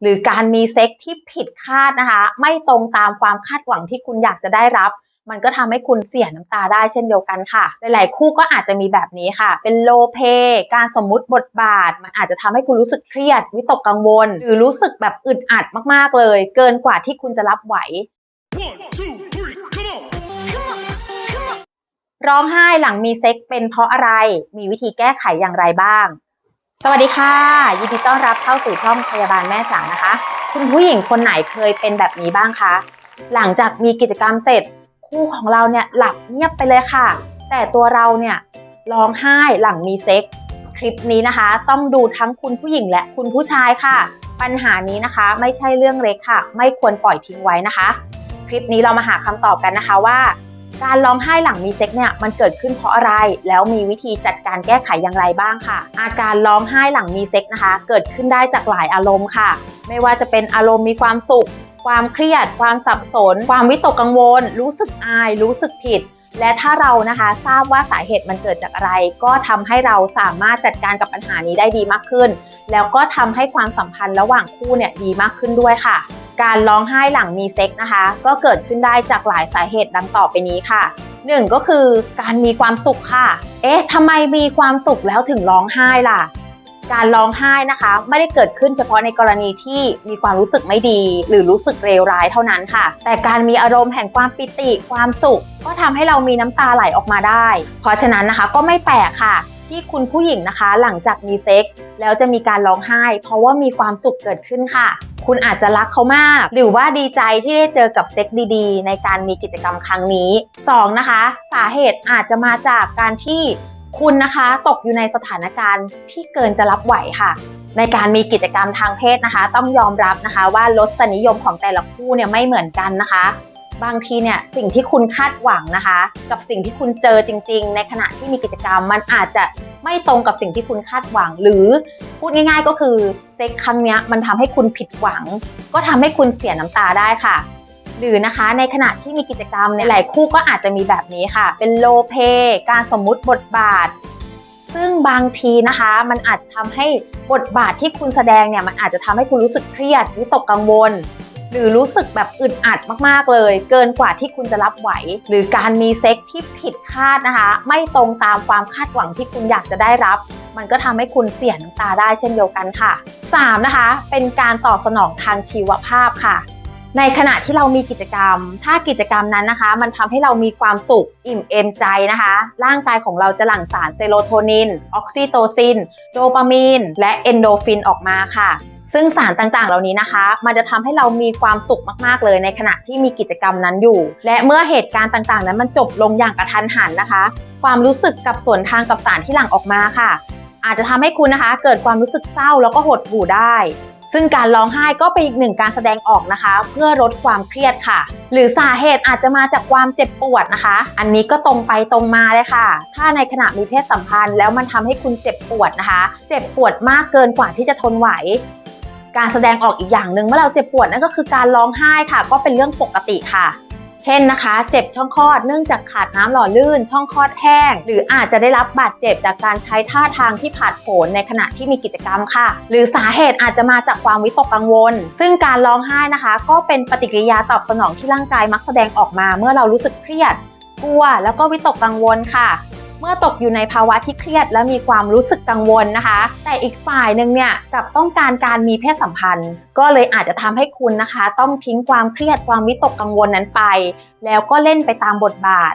หรือการมีเซ็กที่ผิดคาดนะคะ ไม่ตรงตามความคาดหวังที่คุณอยากจะได้รับ มันก็ทำให้คุณเสียน้ำตาได้เช่นเดียวกันค่ะ หลายๆ คู่ก็อาจจะมีแบบนี้ค่ะ เป็นโลเพการสมมุติบทบาท มันอาจจะทำให้คุณรู้สึกเครียด วิตกกังวล หรือรู้สึกแบบอึดอัดมากๆเลย เกินกว่าที่คุณจะรับไหว One, two, three, come on! ร้องไห้หลังมีเซ็กเป็นเพราะอะไร มีวิธีแก้ไขอย่างไรบ้าง สวัสดีค่ะ ยินดีต้อนรับเข้าสู่ช่องพยาบาลแม่จ๋านะคะ คุณผู้หญิงคนไหนเคยเป็นแบบนี้บ้างคะ หลังจากมีกิจกรรมเสร็จ คู่ของเราเนี่ยหลับเงียบไปเลยค่ะ แต่ตัวเราเนี่ยร้องไห้หลังมีเซ็กคลิปนี้นะคะ ต้องดูทั้งคุณผู้หญิงและคุณผู้ชายค่ะ ปัญหานี้นะคะไม่ใช่เรื่องเล็กค่ะ ไม่ควรปล่อยทิ้งไว้นะคะ คลิปนี้เรามาหาคำตอบกันนะคะว่า การร้องไห้หลังมีเซ็กเนี่ยมันเกิดขึ้นเพราะอะไร แล้วมีวิธีจัดการแก้ไขอย่างไรบ้างค่ะ อาการร้องไห้หลังมีเซ็กนะคะ เกิดขึ้นได้จากหลายอารมณ์ค่ะ ไม่ว่าจะเป็นอารมณ์มีความสุข ความเครียด ความสับสน ความวิตกกังวล รู้สึกอาย รู้สึกผิด และถ้าเรานะคะทราบว่าสาเหตุมันเกิดจากอะไร ก็ทำให้เราสามารถจัดการกับปัญหานี้ได้ดีมากขึ้น แล้วก็ทำให้ความสัมพันธ์ระหว่างคู่เนี่ยดีมากขึ้นด้วยค่ะ การร้องไห้หลังมีเซ็กนะคะ ก็เกิดขึ้นได้จากหลายสาเหตุดังต่อไปนี้ค่ะหนึ่งก็คือการมีความสุขค่ะ เอ๊ะทำไมมีความสุขแล้วถึงร้องไห้ล่ะ การร้องไห้นะคะ ไม่ได้เกิดขึ้นเฉพาะในกรณีที่มีความรู้สึกไม่ดี หรือรู้สึกเลวร้ายเท่านั้นค่ะ แต่การมีอารมณ์แห่งความปิติ ความสุข ก็ทำให้เรามีน้ำตาไหลออกมาได้ เพราะฉะนั้นนะคะก็ไม่แปลกค่ะ ที่คุณผู้หญิงนะคะ หลังจากมีเซ็กแล้วจะมีการร้องไห้ เพราะว่ามีความสุขเกิดขึ้นค่ะ คุณอาจจะรักเขามาก หรือว่าดีใจที่ได้เจอกับเซ็กดีๆ ในการมีกิจกรรมครั้งนี้สองนะคะ สาเหตุอาจจะมาจากการที่คุณนะคะตกอยู่ในสถานการณ์ที่เกินจะรับไหวค่ะ ในการมีกิจกรรมทางเพศนะคะ ต้องยอมรับนะคะว่ารสนิยมของแต่ละคู่เนี่ยไม่เหมือนกันนะคะ บางทีเนี่ยสิ่งที่คุณคาดหวังนะคะ กับสิ่งที่คุณเจอจริง ๆ ในขณะที่มีกิจกรรม มันอาจจะไม่ตรงกับสิ่งที่คุณคาดหวัง หรือพูดง่าย ๆ ก็คือเซ็กครั้งเนี้ยมันทำให้คุณผิดหวัง ก็ทำให้คุณเสียน้ำตาได้ค่ะหรือนะคะในขณะที่มีกิจกรรมเนี่ยหลายคู่ก็อาจจะมีแบบนี้ค่ะ เป็นโลเพ การสมมุติบทบาท ซึ่งบางทีนะคะมันอาจจะทำให้บทบาทที่คุณแสดงเนี่ยมันอาจจะทำให้คุณรู้สึกเครียดวิตกกังวล หรือรู้สึกแบบอึดอัดมากๆเลย เกินกว่าที่คุณจะรับไหว หรือการมีเซ็กที่ผิดคาดนะคะ ไม่ตรงตามความคาดหวังที่คุณอยากจะได้รับ มันก็ทำให้คุณเสียน้ำตาได้เช่นเดียวกันค่ะ 3. นะคะ เป็นการตอบสนองทางชีวภาพค่ะในขณะที่เรามีกิจกรรม ถ้ากิจกรรมนั้นนะคะ มันทำให้เรามีความสุข อิ่มเอมใจนะคะ ร่างกายของเราจะหลั่งสารเซโรโทนิน ออกซิโตซิน โดปามีน และเอนโดฟินออกมาค่ะ ซึ่งสารต่างๆ เหล่านี้นะคะ มันจะทำให้เรามีความสุขมากๆเลยในขณะที่มีกิจกรรมนั้นอยู่ และเมื่อเหตุการณ์ต่างๆ นั้นมันจบลงอย่างกระทันหันนะคะ ความรู้สึกกับส่วนทางกับสารที่หลั่งออกมาค่ะ อาจจะทำให้คุณนะคะ เกิดความรู้สึกเศร้าแล้วก็หดหู่ได้ ซึ่งการร้องไห้ก็เป็นอีกหนึ่งการแสดงออกนะคะ เพื่อลดความเครียดค่ะ หรือสาเหตุอาจจะมาจากความเจ็บปวดนะคะ อันนี้ก็ตรงไปตรงมาเลยค่ะ ถ้าในขณะมีเพศสัมพันธ์แล้วมันทำให้คุณเจ็บปวดนะคะ เจ็บปวดมากเกินกว่าที่จะทนไหว การแสดงออกอีกอย่างหนึ่งเมื่อเราเจ็บปวดนั่นก็คือการร้องไห้ค่ะ ก็เป็นเรื่องปกติค่ะ เช่นนะคะ เจ็บช่องคลอดเนื่องจากขาดน้ำหล่อลื่น ช่องคลอดแห้ง หรืออาจจะได้รับบาดเจ็บจากการใช้ท่าทางที่ผาดโผนในขณะที่มีกิจกรรมค่ะ หรือสาเหตุอาจจะมาจากความวิตกกังวล ซึ่งการร้องไห้นะคะ ก็เป็นปฏิกิริยาตอบสนองที่ร่างกายมักแสดงออกมา เมื่อเรารู้สึกเครียด กลัว แล้วก็วิตกกังวลค่ะ เมื่อตกอยู่ในภาวะที่เครียดและมีความรู้สึกกังวลนะคะ แต่อีกฝ่ายหนึ่งเนี่ยกลับต้องการการมีเพศสัมพันธ์ ก็เลยอาจจะทำให้คุณนะคะ ต้องทิ้งความเครียดความวิตกกังวลนั้นไป แล้วก็เล่นไปตามบทบาท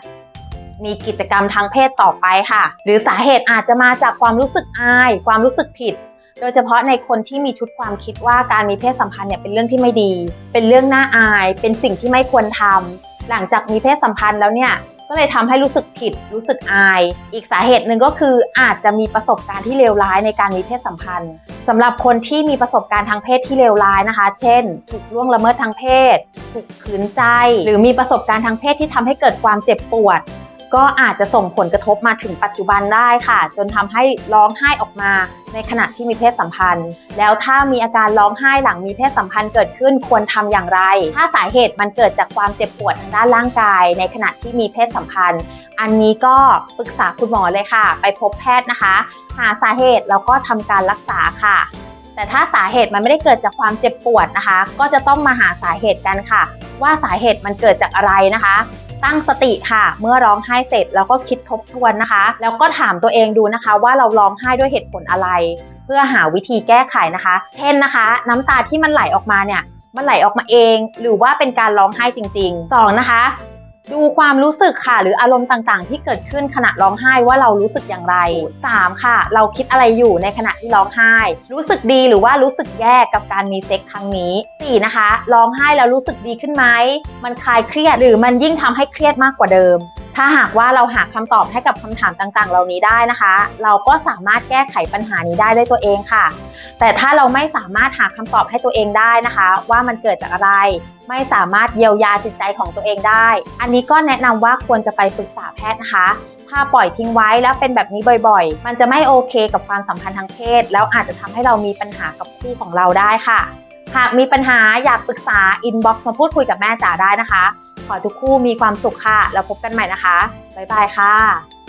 มีกิจกรรมทางเพศต่อไปค่ะ หรือสาเหตุอาจจะมาจากความรู้สึกอาย ความรู้สึกผิด โดยเฉพาะในคนที่มีชุดความคิดว่าการมีเพศสัมพันธ์เนี่ยเป็นเรื่องที่ไม่ดี เป็นเรื่องน่าอาย เป็นสิ่งที่ไม่ควรทำหลังจากมีเพศสัมพันธ์แล้วเนี่ย ก็เลยทำให้รู้สึกผิดรู้สึกอาย อีกสาเหตุหนึ่งก็คืออาจจะมีประสบการณ์ที่เลวร้ายในการมีเพศสัมพันธ์สำหรับคนที่มีประสบการณ์ทางเพศที่เลวร้ายนะคะ เช่น ถูกล่วงละเมิดทางเพศ ถูกขืนใจ หรือมีประสบการณ์ทางเพศที่ทำให้เกิดความเจ็บปวด ก็อาจจะส่งผลกระทบมาถึงปัจจุบันได้ค่ะ จนทำให้ร้องไห้ออกมาในขณะที่มีเพศสัมพันธ์ แล้วถ้ามีอาการร้องไห้หลังมีเพศสัมพันธ์เกิดขึ้นควรทำอย่างไร ถ้าสาเหตุมันเกิดจากความเจ็บปวดทางด้านร่างกาย ในขณะที่มีเพศสัมพันธ์ อันนี้ก็ปรึกษาคุณหมอเลยค่ะ ไปพบแพทย์นะคะ หาสาเหตุแล้วก็ทำการรักษาค่ะ แต่ถ้าสาเหตุมันไม่ได้เกิดจากความเจ็บปวดนะคะ ก็จะต้องมาหาสาเหตุกันค่ะ ว่าสาเหตุมันเกิดจากอะไรนะคะ ตั้งสติค่ะ เมื่อร้องไห้เสร็จแล้วก็คิดทบทวนนะคะ แล้วก็ถามตัวเองดูนะคะ ว่าเราร้องไห้ด้วยเหตุผลอะไร เพื่อหาวิธีแก้ไขนะคะ เช่นนะคะ น้ำตาที่มันไหลออกมาเนี่ยมันไหลออกมาเอง หรือว่าเป็นการร้องไห้จริงๆ 2 นะคะ ดูความรู้สึกค่ะ หรืออารมณ์ต่างๆ ที่เกิดขึ้นขณะร้องไห้ว่าเรารู้สึกอย่างไร 3 ค่ะ เราคิดอะไรอยู่ในขณะที่ร้องไห้ รู้สึกดีหรือว่ารู้สึกแย่กับการมีเซ็กครั้งนี้ 4 นะคะร้องไห้แล้วรู้สึกดีขึ้นไหมมันคลายเครียดหรือมันยิ่งทำให้เครียดมากกว่าเดิม ถ้าหากว่าเราหาคำตอบให้กับคำถามต่างๆ เหล่านี้ได้นะคะ เราก็สามารถแก้ไขปัญหานี้ได้ด้วยตัวเองค่ะ แต่ถ้าเราไม่สามารถหาคำตอบให้ตัวเองได้นะคะ ว่ามันเกิดจากอะไร ไม่สามารถเยียวยาจิตใจของตัวเองได้ อันนี้ก็แนะนำว่าควรจะไปปรึกษาแพทย์นะคะ ถ้าปล่อยทิ้งไว้แล้วเป็นแบบนี้บ่อยๆ มันจะไม่โอเคกับความสัมพันธ์ทางเพศ แล้วอาจจะทำให้เรามีปัญหากับคู่ของเราได้ค่ะ หากมีปัญหาอยากปรึกษาอินบ็อกซ์มาพูดคุยกับแม่จ๋าได้นะคะ ขอทุกคู่มีความสุขค่ะ แล้วพบกันใหม่นะคะบ๊ายบายค่ะ